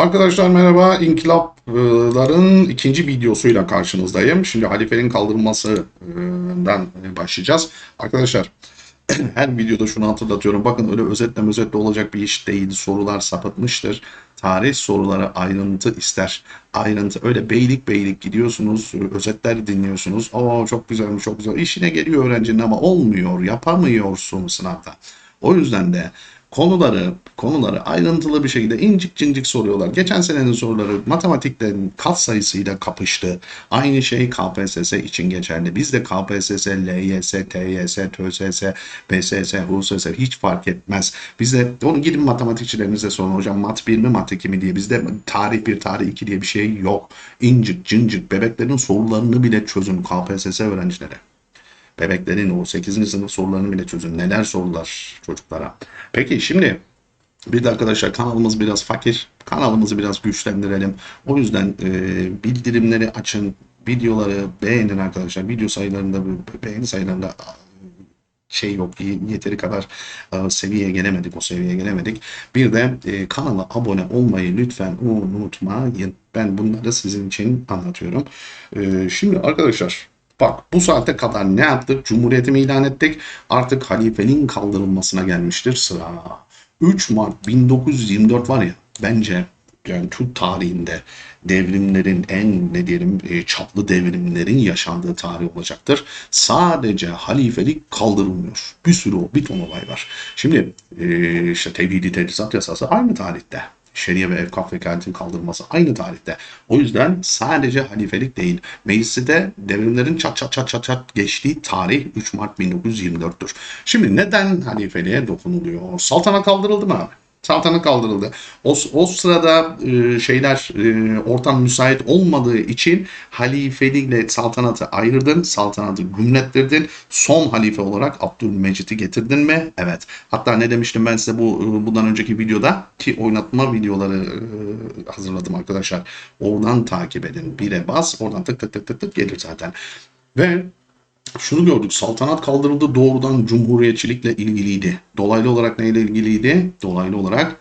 Arkadaşlar merhaba. İnkılapların ikinci videosuyla karşınızdayım. Şimdi halifenin kaldırılmasından başlayacağız. Arkadaşlar her videoda şunu hatırlatıyorum. Bakın öyle özetle özetle olacak bir iş değil. Sorular sapıtmıştır. Tarih soruları ayrıntı ister. Ayrıntı öyle beylik beylik gidiyorsunuz. Özetler dinliyorsunuz. Oo çok güzelmiş çok güzel. İşine geliyor öğrencinin ama olmuyor. Yapamıyorsun sınavda. O yüzden de konuları konuları ayrıntılı bir şekilde incik cincik soruyorlar. Geçen senenin soruları matematiklerin kat sayısıyla kapıştı. Aynı şey KPSS için geçerli. Biz de KPSS, LYS, TYS, TÖSS, BSS, HUSS hiç fark etmez. Bize onu gidin matematikçilerinize sorun hocam mat 1 mi mat 2 mi diye. Bizde tarih 1, tarih 2 diye bir şey yok. İncik cincik bebeklerin sorularını bile çözün KPSS öğrencilere. Bebeklerin o 8. sınıf sorularını bile çözün. Neler sorular çocuklara. Peki şimdi bir de arkadaşlar kanalımız biraz fakir. Kanalımızı biraz güçlendirelim. O yüzden e, bildirimleri açın. Videoları beğenin arkadaşlar. Video sayılarında beğeni sayılarında şey yok yeteri kadar e, seviyeye gelemedik o seviyeye gelemedik. Bir de e, kanala abone olmayı lütfen unutmayın. Ben bunları sizin için anlatıyorum. E, şimdi arkadaşlar Bak bu saate kadar ne yaptık? Cumhuriyetimi ilan ettik. Artık halifeliğin kaldırılmasına gelmiştir sıra. 3 Mart 1924 var ya bence yani Türk tarihinde devrimlerin en ne diyelim e, çaplı devrimlerin yaşandığı tarih olacaktır. Sadece halifelik kaldırılmıyor. Bir sürü bir ton olay var. Şimdi e, işte tevhidi tedrisat yasası aynı tarihte. Şeriye ve evkaf vekaletin kaldırılması aynı tarihte. O yüzden sadece halifelik değil. Meclisi de devrimlerin çat çat çat çat çat geçtiği tarih 3 Mart 1924'tür. Şimdi neden halifeliğe dokunuluyor? Saltanat kaldırıldı mı abi? Saltanat kaldırıldı. O, o sırada e, şeyler e, ortam müsait olmadığı için halifelikle saltanatı ayırdın, saltanatı gümlettirdin. Son halife olarak Abdülmecit'i getirdin mi? Evet. Hatta ne demiştim ben size bu e, bundan önceki videoda ki oynatma videoları e, hazırladım arkadaşlar. Oradan takip edin. Bire bas, oradan tık tık tık tık tık gelir zaten. Ve şunu gördük. Saltanat kaldırıldı doğrudan cumhuriyetçilikle ilgiliydi. Dolaylı olarak neyle ilgiliydi? Dolaylı olarak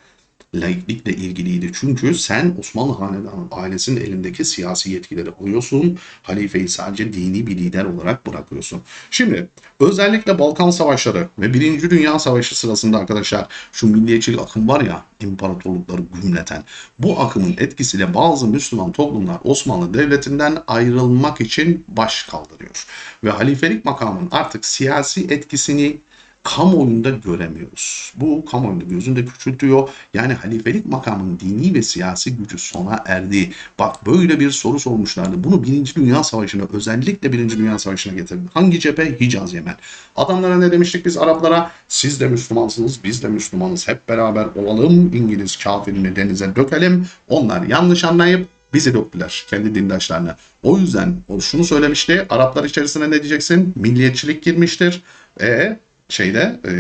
laiklikle ilgiliydi. Çünkü sen Osmanlı Hanedanı ailesinin elindeki siyasi yetkileri alıyorsun. Halifeyi sadece dini bir lider olarak bırakıyorsun. Şimdi özellikle Balkan Savaşları ve Birinci Dünya Savaşı sırasında arkadaşlar şu milliyetçilik akım var ya imparatorlukları gümleten. Bu akımın etkisiyle bazı Müslüman toplumlar Osmanlı Devleti'nden ayrılmak için baş kaldırıyor. Ve halifelik makamının artık siyasi etkisini kamuoyunda göremiyoruz. Bu kamuoyunda gözünde küçültüyor. Yani halifelik makamının dini ve siyasi gücü sona erdi. Bak böyle bir soru sormuşlardı. Bunu Birinci Dünya Savaşı'na özellikle Birinci Dünya Savaşı'na getirdi. Hangi cephe? Hicaz Yemen. Adamlara ne demiştik biz Araplara? Siz de Müslümansınız, biz de Müslümanız. Hep beraber olalım. İngiliz kafirini denize dökelim. Onlar yanlış anlayıp bizi döktüler kendi dindaşlarına. O yüzden o şunu söylemişti. Araplar içerisine ne diyeceksin? Milliyetçilik girmiştir. E şeyde e,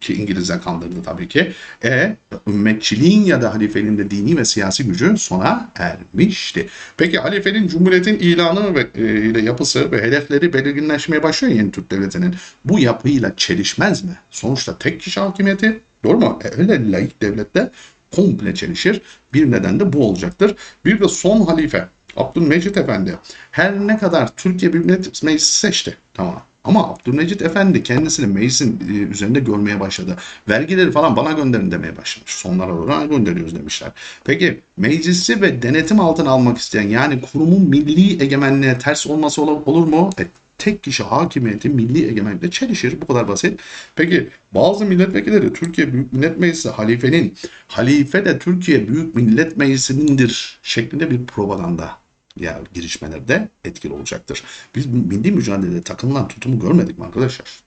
ki İngilizler kandırdı tabii ki. E, ümmetçiliğin ya da halifeliğin de dini ve siyasi gücü sona ermişti. Peki halifenin cumhuriyetin ilanı ve e, ile yapısı ve hedefleri belirginleşmeye başlıyor yeni Türk devletinin. Bu yapıyla çelişmez mi? Sonuçta tek kişi hakimiyeti Doğru mu? E, öyle laik devlette komple çelişir. Bir neden de bu olacaktır. Bir de son halife Abdülmecit Efendi her ne kadar Türkiye Büyük Millet Meclisi seçti. Tamam. Ama Abdülmecit Efendi kendisini meclisin e, üzerinde görmeye başladı. Vergileri falan bana gönderin demeye başlamış. Sonlara doğru gönderiyoruz demişler. Peki meclisi ve denetim altına almak isteyen yani kurumun milli egemenliğe ters olması olur, mu? E, tek kişi hakimiyeti milli egemenlikle çelişir. Bu kadar basit. Peki bazı milletvekilleri Türkiye Büyük Millet Meclisi halifenin, halife de Türkiye Büyük Millet Meclisi'nindir şeklinde bir propaganda ya girişmelerde etkili olacaktır. Biz milli mücadelede takınılan tutumu görmedik mi arkadaşlar?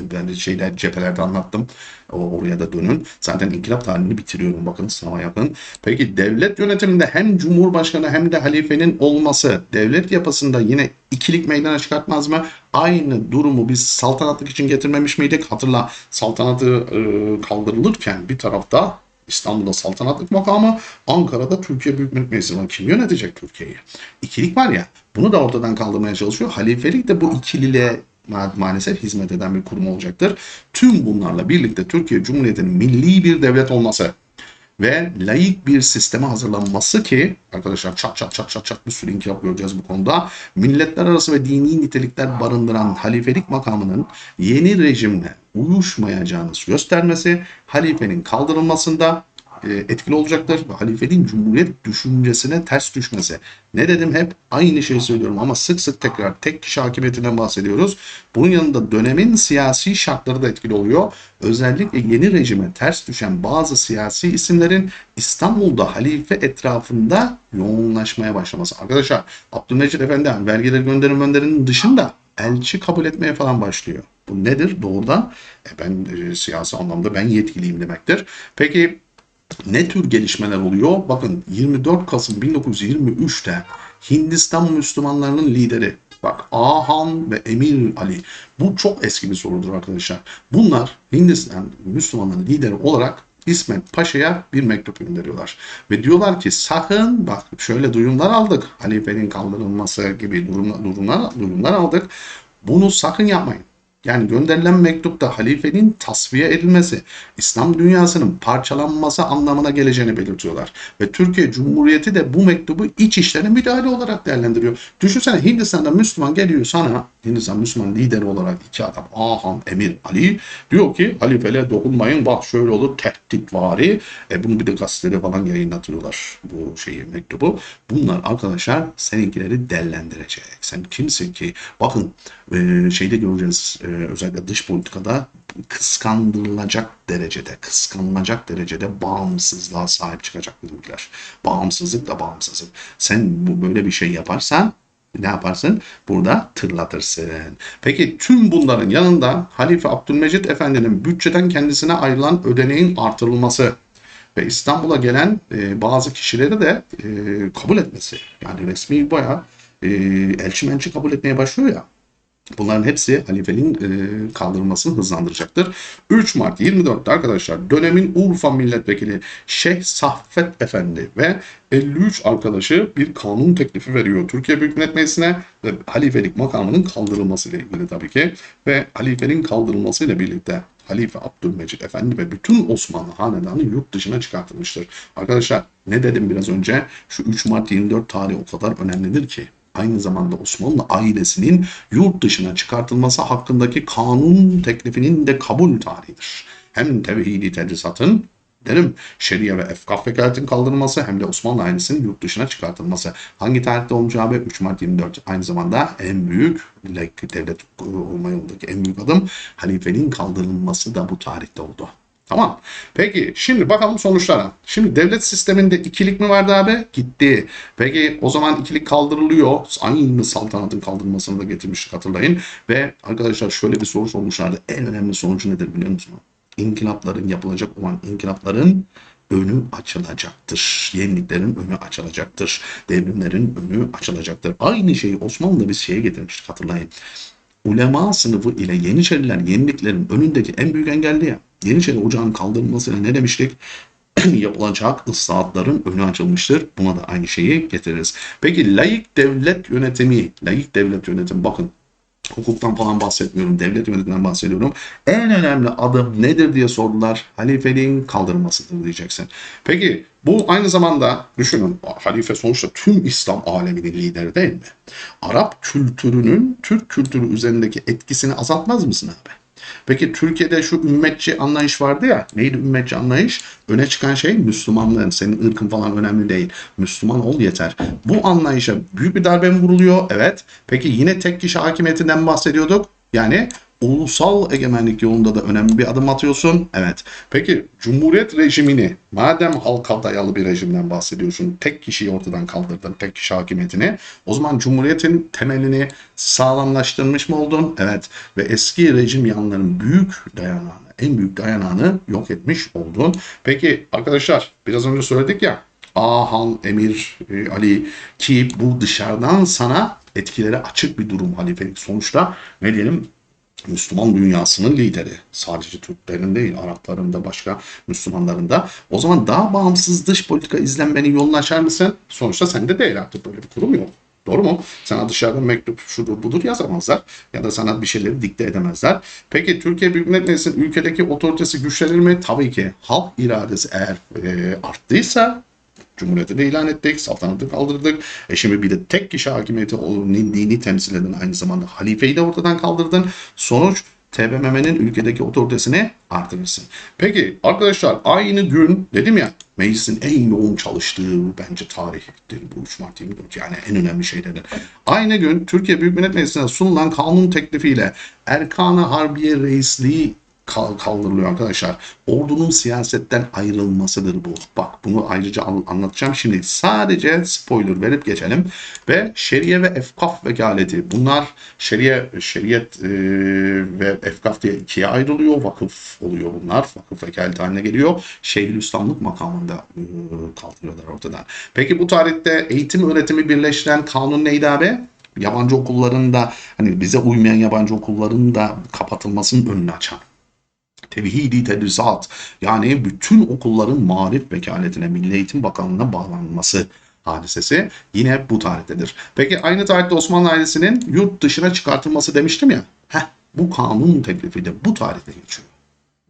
Ben de şeyler cephelerde anlattım. O, oraya da dönün. Zaten inkılap tarihini bitiriyorum. Bakın sınava yakın. Peki devlet yönetiminde hem cumhurbaşkanı hem de halifenin olması devlet yapısında yine ikilik meydana çıkartmaz mı? Aynı durumu biz saltanatlık için getirmemiş miydik? Hatırla saltanatı e, kaldırılırken bir tarafta İstanbul'da saltanatlık makamı, Ankara'da Türkiye Büyük Millet Meclisi. Kim yönetecek Türkiye'yi? İkilik var ya, bunu da ortadan kaldırmaya çalışıyor. Halifelik de bu ikililiğe ma maalesef hizmet eden bir kurum olacaktır. Tüm bunlarla birlikte Türkiye Cumhuriyeti'nin milli bir devlet olması ve layık bir sisteme hazırlanması ki arkadaşlar çat çat çat çat çat bir sürü inkılap göreceğiz bu konuda. Milletler arası ve dini nitelikler barındıran halifelik makamının yeni rejimle uyuşmayacağını göstermesi halifenin kaldırılmasında etkili olacaktır ve halifenin cumhuriyet düşüncesine ters düşmesi. Ne dedim hep aynı şeyi söylüyorum ama sık sık tekrar tek kişi hakimiyetinden bahsediyoruz. Bunun yanında dönemin siyasi şartları da etkili oluyor. Özellikle yeni rejime ters düşen bazı siyasi isimlerin İstanbul'da halife etrafında yoğunlaşmaya başlaması. Arkadaşlar Abdülmecit Efendi vergileri gönderim gönderinin dışında elçi kabul etmeye falan başlıyor. Bu nedir? Doğrudan e, ben e, siyasi anlamda ben yetkiliyim demektir. Peki ne tür gelişmeler oluyor? Bakın 24 Kasım 1923'te Hindistan Müslümanlarının lideri Bak Ahan ve Emir Ali. Bu çok eski bir sorudur arkadaşlar. Bunlar Hindistan Müslümanların lideri olarak İsmet Paşa'ya bir mektup gönderiyorlar. Ve diyorlar ki sakın bak şöyle duyumlar aldık. Halifenin kaldırılması gibi durumlar, durumlar, durumlar aldık. Bunu sakın yapmayın. Yani gönderilen mektupta halifenin tasfiye edilmesi, İslam dünyasının parçalanması anlamına geleceğini belirtiyorlar. Ve Türkiye Cumhuriyeti de bu mektubu iç işlerine müdahale olarak değerlendiriyor. Düşünsene Hindistan'da Müslüman geliyor sana, Hindistan Müslüman lideri olarak iki adam, Ahan, Emir, Ali diyor ki halifele dokunmayın bak şöyle olur tehditvari. E bunu bir de gazetede falan yayınlatıyorlar bu şeyi mektubu. Bunlar arkadaşlar seninkileri dellendirecek. Sen kimsin ki? Bakın e, şeyde göreceğiz e, özellikle dış politikada kıskandırılacak derecede, kıskanılacak derecede bağımsızlığa sahip çıkacak bizimkiler. Bağımsızlık da bağımsızlık. Sen bu böyle bir şey yaparsan ne yaparsın? Burada tırlatırsın. Peki tüm bunların yanında Halife Abdülmecit Efendi'nin bütçeden kendisine ayrılan ödeneğin artırılması ve İstanbul'a gelen e, bazı kişileri de e, kabul etmesi. Yani resmi bayağı e, elçi mençi kabul etmeye başlıyor ya. Bunların hepsi halifenin e, kaldırılmasını hızlandıracaktır. 3 Mart 24'te arkadaşlar dönemin Urfa milletvekili Şeyh Saffet Efendi ve 53 arkadaşı bir kanun teklifi veriyor Türkiye Büyük Millet Meclisi'ne ve halifelik makamının kaldırılması ile ilgili tabii ki ve halifenin kaldırılması ile birlikte Halife Abdülmecid Efendi ve bütün Osmanlı hanedanı yurt dışına çıkartılmıştır. Arkadaşlar ne dedim biraz önce? Şu 3 Mart 24 tarihi o kadar önemlidir ki aynı zamanda Osmanlı ailesinin yurt dışına çıkartılması hakkındaki kanun teklifinin de kabul tarihidir. Hem tevhidi tedrisatın derim şeria ve efkaf vekaletin kaldırılması hem de Osmanlı ailesinin yurt dışına çıkartılması. Hangi tarihte olmuş abi? 3 Mart 24. Aynı zamanda en büyük devlet olma yolundaki en büyük adım halifenin kaldırılması da bu tarihte oldu. Tamam. Peki şimdi bakalım sonuçlara. Şimdi devlet sisteminde ikilik mi vardı abi? Gitti. Peki o zaman ikilik kaldırılıyor. Aynı saltanatın kaldırılmasını da getirmiştik hatırlayın. Ve arkadaşlar şöyle bir soru sormuşlardı. En önemli sonucu nedir biliyor musunuz? İnkılapların yapılacak olan inkılapların önü açılacaktır. Yeniliklerin önü açılacaktır. Devrimlerin önü açılacaktır. Aynı şeyi Osmanlı'da biz şeye getirmiştik hatırlayın. Ulema sınıfı ile Yeniçeriler yeniliklerin önündeki en büyük engelli ya. Yeniçeri ocağın kaldırılmasıyla ne demiştik? yapılacak ıslahatların önü açılmıştır. Buna da aynı şeyi getiririz. Peki layık devlet yönetimi, layık devlet yönetimi bakın hukuktan falan bahsetmiyorum, devlet yönetiminden bahsediyorum. En önemli adım nedir diye sordular. Halifeliğin kaldırılmasıdır diyeceksin. Peki bu aynı zamanda düşünün halife sonuçta tüm İslam aleminin lideri değil mi? Arap kültürünün Türk kültürü üzerindeki etkisini azaltmaz mısın abi? Peki Türkiye'de şu ümmetçi anlayış vardı ya. Neydi ümmetçi anlayış? Öne çıkan şey Müslümanlığın. Senin ırkın falan önemli değil. Müslüman ol yeter. Bu anlayışa büyük bir darbe mi vuruluyor? Evet. Peki yine tek kişi hakimiyetinden bahsediyorduk. Yani ulusal egemenlik yolunda da önemli bir adım atıyorsun. Evet. Peki Cumhuriyet rejimini madem halka dayalı bir rejimden bahsediyorsun, tek kişiyi ortadan kaldırdın, tek kişi hakimiyetini, o zaman Cumhuriyet'in temelini sağlamlaştırmış mı oldun? Evet. Ve eski rejim yanların büyük dayanağını, en büyük dayanağını yok etmiş oldun. Peki arkadaşlar biraz önce söyledik ya Ahan, Emir, e, Ali ki bu dışarıdan sana etkileri açık bir durum halifelik. Sonuçta ne diyelim Müslüman dünyasının lideri. Sadece Türklerin değil, Arapların da başka Müslümanların da. O zaman daha bağımsız dış politika izlenmenin yolunu açar mısın? Sonuçta sende değil artık böyle bir kurum yok. Doğru mu? Sana dışarıdan mektup şudur budur yazamazlar. Ya da sana bir şeyleri dikte edemezler. Peki Türkiye Büyük Millet Meclisi'nin ülkedeki otoritesi güçlenir mi? Tabii ki. Halk iradesi eğer e, arttıysa Cumhuriyeti ilan ettik, saltanatı kaldırdık. E şimdi bir de tek kişi hakimiyeti dini temsil eden aynı zamanda halifeyi de ortadan kaldırdın. Sonuç TBMM'nin ülkedeki otoritesini artırırsın. Peki arkadaşlar aynı gün dedim ya meclisin en yoğun çalıştığı bence tarihtir bu 3 Mart 24 yani en önemli şeylerden. Aynı gün Türkiye Büyük Millet Meclisi'ne sunulan kanun teklifiyle Erkan-ı Harbiye Reisliği kaldırılıyor arkadaşlar. Ordunun siyasetten ayrılmasıdır bu. Bak bunu ayrıca an- anlatacağım. Şimdi sadece spoiler verip geçelim. Ve şeriye ve efkaf vekaleti. Bunlar şeriye, şeriyet e, ve efkaf diye ikiye ayrılıyor. Vakıf oluyor bunlar. Vakıf vekaleti haline geliyor. Şeyhülislamlık makamında e, kaldırıyorlar ortadan. Peki bu tarihte eğitim öğretimi birleştiren kanun neydi abi? Yabancı okullarında hani bize uymayan yabancı okulların da kapatılmasının önünü açan tevhidi tedrisat yani bütün okulların marif vekaletine Milli Eğitim Bakanlığı'na bağlanması hadisesi yine bu tarihtedir. Peki aynı tarihte Osmanlı ailesinin yurt dışına çıkartılması demiştim ya. Heh, bu kanun teklifi de bu tarihte geçiyor.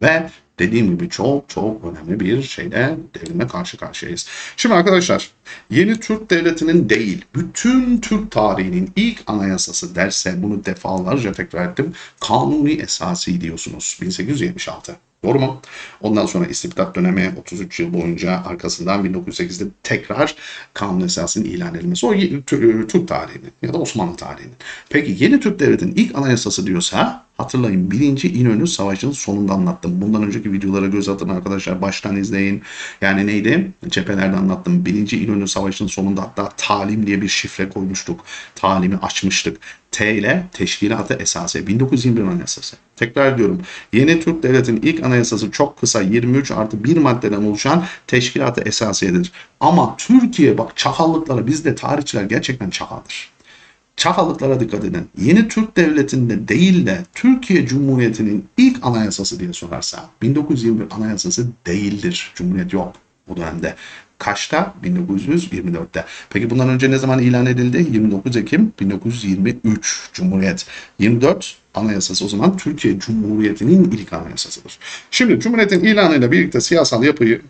Ve dediğim gibi çok çok önemli bir şeyle devrimle karşı karşıyayız. Şimdi arkadaşlar yeni Türk Devleti'nin değil bütün Türk tarihinin ilk anayasası derse bunu defalarca tekrar ettim. Kanuni esası diyorsunuz 1876. Doğru mu? Ondan sonra istibdat dönemi 33 yıl boyunca arkasından 1908'de tekrar kanun esasının ilan edilmesi. O Türk tarihinin ya da Osmanlı tarihinin. Peki yeni Türk Devleti'nin ilk anayasası diyorsa hatırlayın 1. İnönü Savaşı'nın sonunda anlattım. Bundan önceki videolara göz atın arkadaşlar. Baştan izleyin. Yani neydi? Cephelerde anlattım. 1. İnönü Savaşı'nın sonunda hatta talim diye bir şifre koymuştuk. Talimi açmıştık. T ile Teşkilat-ı Esası 1921 Anayasası. Tekrar ediyorum. Yeni Türk Devleti'nin ilk anayasası çok kısa 23 artı 1 maddeden oluşan Teşkilat-ı Esasiye'dir. Ama Türkiye bak çakallıklara bizde tarihçiler gerçekten çakaldır. Çakallıklara dikkat edin. Yeni Türk Devleti'nde değil de Türkiye Cumhuriyeti'nin ilk anayasası diye sorarsa 1921 anayasası değildir. Cumhuriyet yok bu dönemde. Kaçta? 1924'te. Peki bundan önce ne zaman ilan edildi? 29 Ekim 1923 Cumhuriyet. 24 anayasası o zaman Türkiye Cumhuriyeti'nin ilk anayasasıdır. Şimdi Cumhuriyet'in ilanıyla birlikte siyasal yapıyı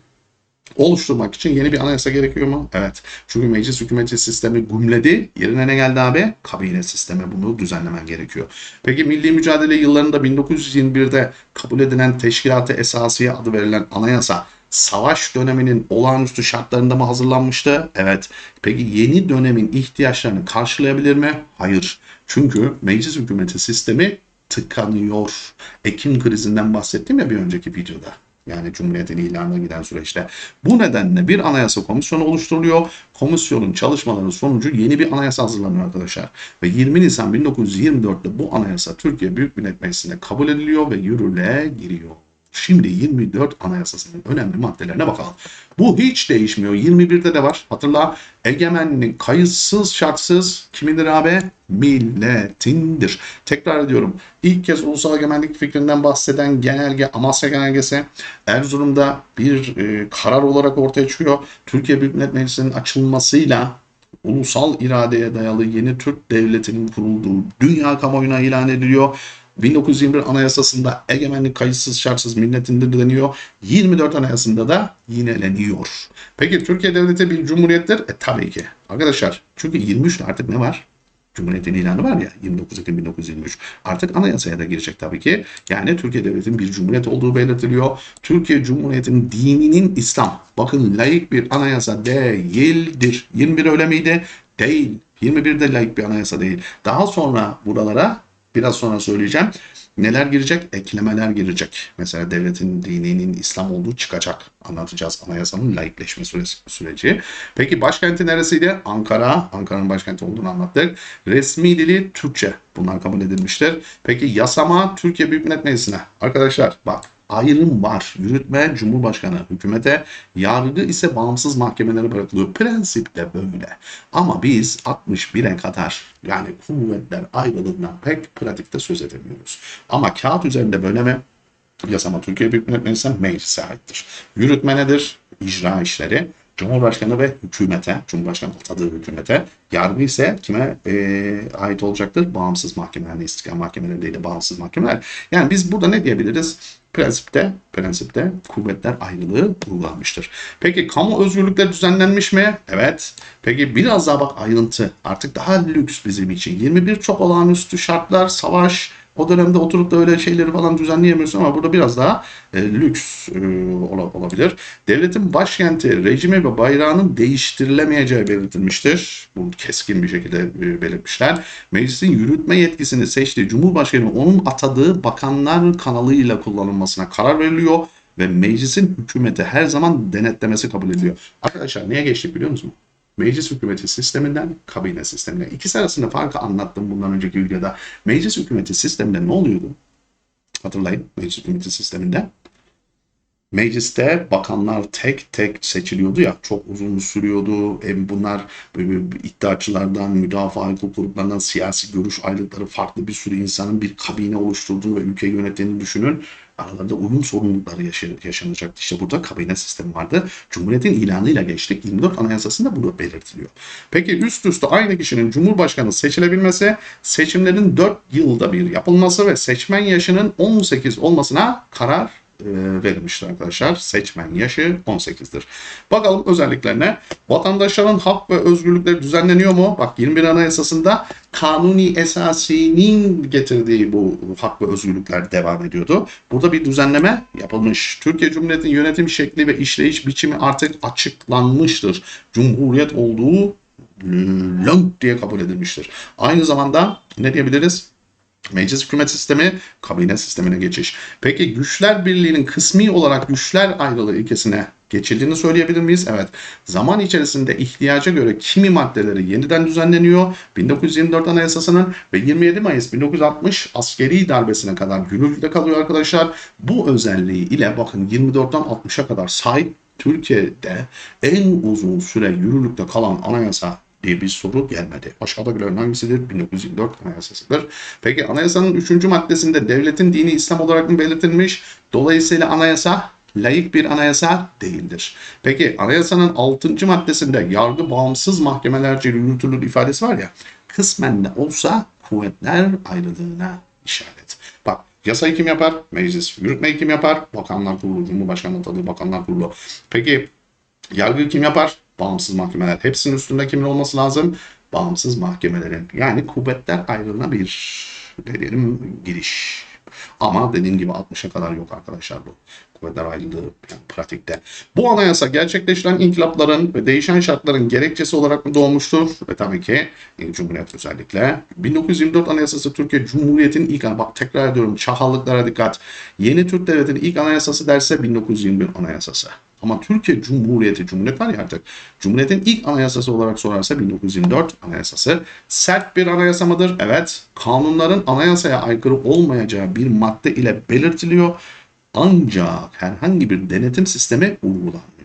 oluşturmak için yeni bir anayasa gerekiyor mu? Evet. Çünkü meclis hükümeti sistemi gümledi. Yerine ne geldi abi? Kabine sistemi. Bunu düzenlemen gerekiyor. Peki milli mücadele yıllarında 1921'de kabul edilen Teşkilat-ı Esasiye adı verilen anayasa savaş döneminin olağanüstü şartlarında mı hazırlanmıştı? Evet. Peki yeni dönemin ihtiyaçlarını karşılayabilir mi? Hayır. Çünkü meclis hükümeti sistemi tıkanıyor. Ekim krizinden bahsettim ya bir önceki videoda. Yani Cumhuriyet'in ilanına giden süreçte. Bu nedenle bir anayasa komisyonu oluşturuluyor. Komisyonun çalışmaları sonucu yeni bir anayasa hazırlanıyor arkadaşlar. Ve 20 Nisan 1924'te bu anayasa Türkiye Büyük Millet Meclisi'nde kabul ediliyor ve yürürlüğe giriyor. Şimdi 24 Anayasası'nın önemli maddelerine bakalım. Bu hiç değişmiyor. 21'de de var. Hatırla egemenlik kayıtsız şartsız kimindir abi? Milletindir. Tekrar ediyorum. İlk kez ulusal egemenlik fikrinden bahseden genelge Amasya Genelgesi Erzurum'da bir e, karar olarak ortaya çıkıyor. Türkiye Büyük Millet Meclisi'nin açılmasıyla ulusal iradeye dayalı yeni Türk Devleti'nin kurulduğu dünya kamuoyuna ilan ediliyor. 1921 Anayasası'nda egemenlik kayıtsız şartsız milletindir deniyor. 24 Anayasası'nda da yineleniyor. Peki Türkiye Devleti bir cumhuriyettir? E tabii ki. Arkadaşlar çünkü 23'te artık ne var? Cumhuriyetin ilanı var ya 29 Ekim 1923. Artık anayasaya da girecek tabii ki. Yani Türkiye Devleti'nin bir cumhuriyet olduğu belirtiliyor. Türkiye Cumhuriyeti'nin dininin İslam. Bakın layık bir anayasa değildir. 21 öyle miydi? Değil. 21 de layık bir anayasa değil. Daha sonra buralara biraz sonra söyleyeceğim. Neler girecek? Eklemeler girecek. Mesela devletin dininin İslam olduğu çıkacak. Anlatacağız anayasanın laikleşme süreci. Peki başkenti neresiydi? Ankara. Ankara'nın başkenti olduğunu anlattık. Resmi dili Türkçe. Bunlar kabul edilmiştir. Peki yasama Türkiye Büyük Millet Meclisi'ne. Arkadaşlar bak ayrım var. Yürütme Cumhurbaşkanı hükümete, yargı ise bağımsız mahkemelere bırakılıyor. Prensip de böyle. Ama biz 61'e kadar yani kuvvetler ayrılığından pek pratikte söz edemiyoruz. Ama kağıt üzerinde böyle mi? Yasama Türkiye Büyük Millet Meclisi'ne meclise aittir. Yürütme nedir? İcra işleri. Cumhurbaşkanı ve hükümete, Cumhurbaşkanı atadığı hükümete, yargı ise kime e, ait olacaktır? Bağımsız mahkemeler, yani istiklal mahkemeleri değil de bağımsız mahkemeler. Yani biz burada ne diyebiliriz? Prensipte, prensipte kuvvetler ayrılığı uygulanmıştır. Peki kamu özgürlükleri düzenlenmiş mi? Evet. Peki biraz daha bak ayrıntı. Artık daha lüks bizim için. 21 çok olağanüstü şartlar, savaş, o dönemde oturup da öyle şeyleri falan düzenleyemiyorsun ama burada biraz daha e, lüks e, ola- olabilir. Devletin başkenti, rejimi ve bayrağının değiştirilemeyeceği belirtilmiştir. Bunu keskin bir şekilde e, belirtmişler. Meclisin yürütme yetkisini seçtiği Cumhurbaşkanı onun atadığı bakanlar kanalıyla kullanılmasına karar veriliyor ve meclisin hükümeti her zaman denetlemesi kabul ediliyor. Arkadaşlar neye geçtik biliyor musunuz? Meclis hükümeti sisteminden kabine sistemine. İkisi arasında farkı anlattım bundan önceki videoda. Meclis hükümeti sisteminde ne oluyordu? Hatırlayın meclis hükümeti sisteminde. Mecliste bakanlar tek tek seçiliyordu ya çok uzun sürüyordu. Hem bunlar böyle iddiaçılardan, müdafaa hukuk gruplarından siyasi görüş ayrılıkları farklı bir sürü insanın bir kabine oluşturduğunu ve ülkeyi yönettiğini düşünün. Aralarında uyum sorumlulukları yaşa- yaşanacaktı. İşte burada kabine sistemi vardı. Cumhuriyetin ilanıyla geçtik. 24 Anayasası'nda bunu belirtiliyor. Peki üst üste aynı kişinin Cumhurbaşkanı seçilebilmesi, seçimlerin 4 yılda bir yapılması ve seçmen yaşının 18 olmasına karar verilmiştir arkadaşlar. Seçmen yaşı 18'dir. Bakalım özelliklerine. Vatandaşların hak ve özgürlükleri düzenleniyor mu? Bak 21 Anayasası'nda kanuni esasinin getirdiği bu hak ve özgürlükler devam ediyordu. Burada bir düzenleme yapılmış. Türkiye Cumhuriyeti'nin yönetim şekli ve işleyiş biçimi artık açıklanmıştır. Cumhuriyet olduğu lönk diye kabul edilmiştir. Aynı zamanda ne diyebiliriz? Meclis hükümet sistemi, kabine sistemine geçiş. Peki güçler birliğinin kısmi olarak güçler ayrılığı ilkesine geçildiğini söyleyebilir miyiz? Evet. Zaman içerisinde ihtiyaca göre kimi maddeleri yeniden düzenleniyor. 1924 Anayasası'nın ve 27 Mayıs 1960 askeri darbesine kadar yürürlükte kalıyor arkadaşlar. Bu özelliği ile bakın 24'ten 60'a kadar sahip Türkiye'de en uzun süre yürürlükte kalan anayasa diye bir soru gelmedi. Aşağıdakilerin hangisidir? 1924 Anayasası'dır. Peki anayasanın 3. maddesinde devletin dini İslam olarak mı belirtilmiş? Dolayısıyla anayasa layık bir anayasa değildir. Peki anayasanın 6. maddesinde yargı bağımsız mahkemelerce yürütülür ifadesi var ya kısmen de olsa kuvvetler ayrılığına işaret. Bak yasayı kim yapar? Meclis. Yürütmeyi kim yapar? Bakanlar Kurulu, Cumhurbaşkanı atadığı Bakanlar Kurulu. Peki yargıyı kim yapar? Bağımsız mahkemeler. Hepsinin üstünde kimin olması lazım? Bağımsız mahkemelerin. Yani kuvvetler ayrılığına bir ne diyelim giriş. Ama dediğim gibi 60'a kadar yok arkadaşlar bu. Kuvvetler ayrılığı yani pratikte. Bu anayasa gerçekleştiren inkılapların ve değişen şartların gerekçesi olarak mı doğmuştur? Ve tabii ki e, Cumhuriyet özellikle. 1924 Anayasası Türkiye Cumhuriyeti'nin ilk bak tekrar ediyorum çahallıklara dikkat. Yeni Türk Devleti'nin ilk anayasası derse 1921 Anayasası. Ama Türkiye Cumhuriyeti, Cumhuriyet var ya artık. Cumhuriyetin ilk anayasası olarak sorarsa 1924 Anayasası. Sert bir anayasa mıdır? Evet. Kanunların anayasaya aykırı olmayacağı bir madde ile belirtiliyor. Ancak herhangi bir denetim sistemi uygulanmıyor.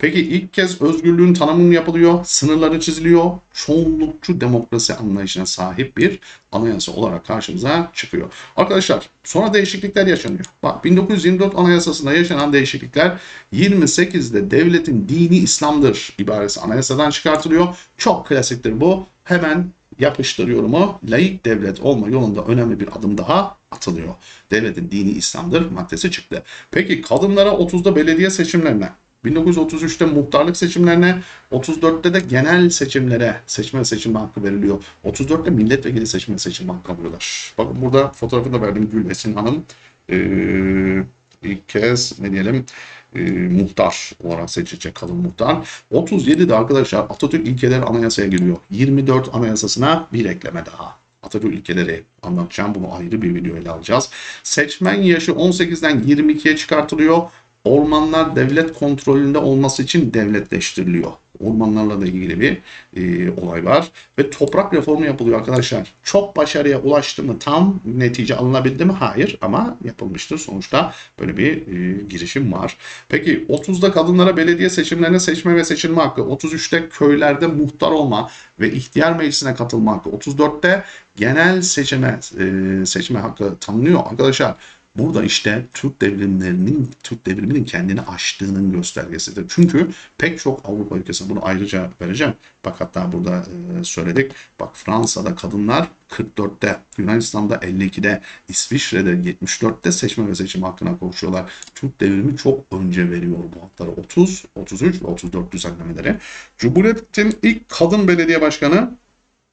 Peki ilk kez özgürlüğün tanımı yapılıyor, sınırları çiziliyor, çoğunlukçu demokrasi anlayışına sahip bir anayasa olarak karşımıza çıkıyor. Arkadaşlar sonra değişiklikler yaşanıyor. Bak 1924 Anayasası'nda yaşanan değişiklikler 28'de devletin dini İslam'dır ibaresi anayasadan çıkartılıyor. Çok klasiktir bu. Hemen yapıştırıyorum o. Laik devlet olma yolunda önemli bir adım daha atılıyor. Devletin dini İslam'dır maddesi çıktı. Peki kadınlara 30'da belediye seçimlerine 1933'te muhtarlık seçimlerine, 34'te de genel seçimlere seçme seçilme hakkı veriliyor. 34'te milletvekili seçme seçilme hakkı alıyorlar. Bakın burada fotoğrafını da verdim Gül Esin Hanım. Ee, ilk kez ne diyelim e, muhtar olarak seçilecek kadın muhtar. 37'de arkadaşlar Atatürk ilkeleri anayasaya giriyor. 24 anayasasına bir ekleme daha. Atatürk ilkeleri anlatacağım. Bunu ayrı bir video ele alacağız. Seçmen yaşı 18'den 22'ye çıkartılıyor. Ormanlar devlet kontrolünde olması için devletleştiriliyor. Ormanlarla da ilgili bir e, olay var. Ve toprak reformu yapılıyor arkadaşlar. Çok başarıya ulaştı mı tam netice alınabildi mi? Hayır ama yapılmıştır. Sonuçta böyle bir e, girişim var. Peki 30'da kadınlara belediye seçimlerine seçme ve seçilme hakkı. 33'te köylerde muhtar olma ve ihtiyar meclisine katılma hakkı. 34'te genel seçime e, seçme hakkı tanınıyor. Arkadaşlar Burada işte Türk devrimlerinin, Türk devriminin kendini aştığının göstergesidir. Çünkü pek çok Avrupa ülkesi bunu ayrıca vereceğim. Bak hatta burada e, söyledik. Bak Fransa'da kadınlar 44'te, Yunanistan'da 52'de, İsviçre'de 74'te seçme ve seçim hakkına kavuşuyorlar. Türk devrimi çok önce veriyor bu hakları. 30, 33 ve 34 düzenlemeleri. Cumhuriyet'in ilk kadın belediye başkanı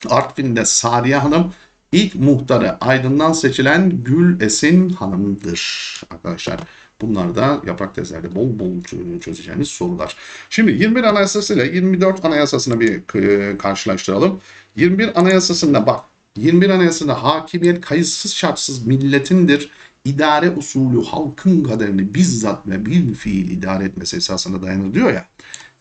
Artvin'de Sariye Hanım ilk muhtarı Aydın'dan seçilen Gül Esin Hanım'dır arkadaşlar. Bunlar da yaprak tezlerde bol bol çö- çözeceğiniz sorular. Şimdi 21 Anayasası ile 24 Anayasasını bir karşılaştıralım. 21 Anayasasında bak 21 Anayasasında hakimiyet kayıtsız şartsız milletindir. İdare usulü halkın kaderini bizzat ve bil fiil idare etmesi esasına dayanır diyor ya.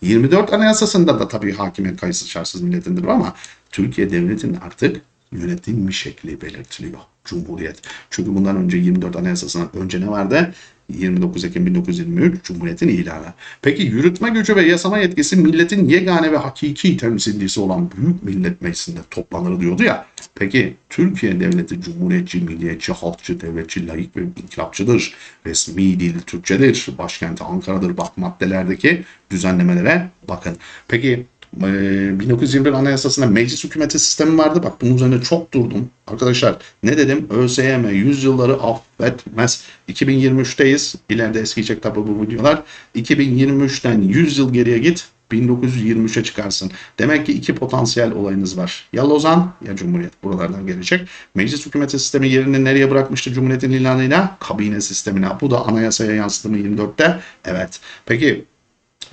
24 Anayasasında da tabii hakimiyet kayıtsız şartsız milletindir ama Türkiye Devleti'nin artık yönetilmiş şekli belirtiliyor. Cumhuriyet. Çünkü bundan önce 24 Anayasası'ndan önce ne vardı? 29 Ekim 1923 Cumhuriyet'in ilanı. Peki yürütme gücü ve yasama yetkisi milletin yegane ve hakiki temsilcisi olan Büyük Millet Meclisi'nde toplanır diyordu ya. Peki Türkiye Devleti Cumhuriyetçi, milliyetçi, halkçı, devletçi, layık ve inkılapçıdır. Resmi dil Türkçedir. Başkenti Ankara'dır. Bak maddelerdeki düzenlemelere bakın. Peki ee, 1921 Anayasası'nda meclis hükümeti sistemi vardı. Bak bunun üzerine çok durdum. Arkadaşlar ne dedim? ÖSYM 100 yılları affetmez. 2023'teyiz. İleride eskiyecek tabi bu videolar. 2023'ten 100 yıl geriye git. 1923'e çıkarsın. Demek ki iki potansiyel olayınız var. Ya Lozan ya Cumhuriyet buralardan gelecek. Meclis hükümeti sistemi yerini nereye bırakmıştı Cumhuriyet'in ilanıyla? Kabine sistemine. Bu da anayasaya yansıdı mı 24'te? Evet. Peki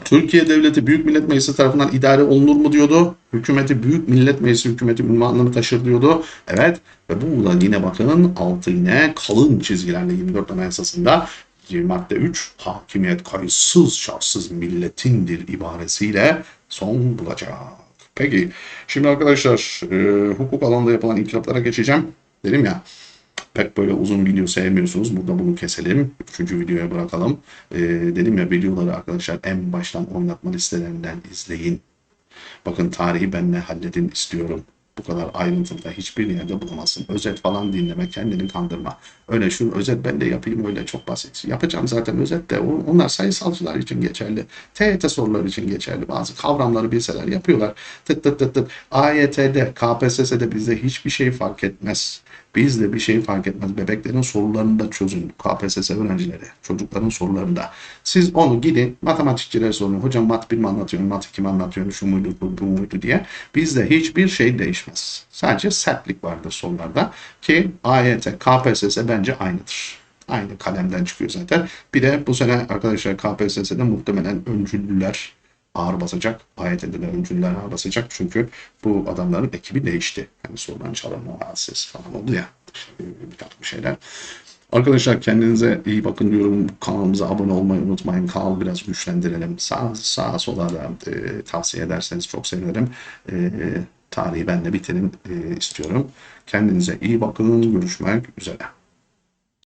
Türkiye Devleti Büyük Millet Meclisi tarafından idare olunur mu diyordu. Hükümeti Büyük Millet Meclisi hükümeti ünvanını taşır diyordu. Evet ve bu da yine bakın altı yine kalın çizgilerle 24 Anayasası'nda madde 3 hakimiyet kayıtsız şartsız milletindir ibaresiyle son bulacak. Peki şimdi arkadaşlar e, hukuk alanında yapılan inkılaplara geçeceğim. Dedim ya pek böyle uzun video sevmiyorsunuz. Burada bunu keselim. Üçüncü videoya bırakalım. Ee, dedim ya videoları arkadaşlar en baştan oynatma listelerinden izleyin. Bakın tarihi benle halledin istiyorum. Bu kadar ayrıntıda hiçbir yerde bulamazsın. Özet falan dinleme, kendini kandırma. Öyle şu özet ben de yapayım öyle çok basit. Yapacağım zaten özet de onlar sayısalcılar için geçerli. TYT soruları için geçerli. Bazı kavramları bilseler yapıyorlar. Tıt tıt tıt tıt. AYT'de, KPSS'de bizde hiçbir şey fark etmez. Bizde bir şey fark etmez. Bebeklerin sorularını da çözün. KPSS öğrencileri. Çocukların sorularını da. Siz onu gidin matematikçilere sorun. Hocam mat 1 mi anlatıyorsun, mat 2 mi anlatıyorsun, şu muydu, bu, bu muydu diye. Bizde hiçbir şey değişmez. Sadece sertlik vardır sorularda. Ki AYT, KPSS bence aynıdır. Aynı kalemden çıkıyor zaten. Bir de bu sene arkadaşlar KPSS'de muhtemelen öncüllüler ağır basacak. AYT'de de öncüller ağır basacak. Çünkü bu adamların ekibi değişti. Yani sorudan çalınma ses falan oldu ya. İşte bir, takım şeyler. Arkadaşlar kendinize iyi bakın diyorum. Kanalımıza abone olmayı unutmayın. Kanal biraz güçlendirelim. Sağ, sağa sola da e, tavsiye ederseniz çok sevinirim. E, tarihi ben de bitirin e, istiyorum. Kendinize iyi bakın. Görüşmek üzere.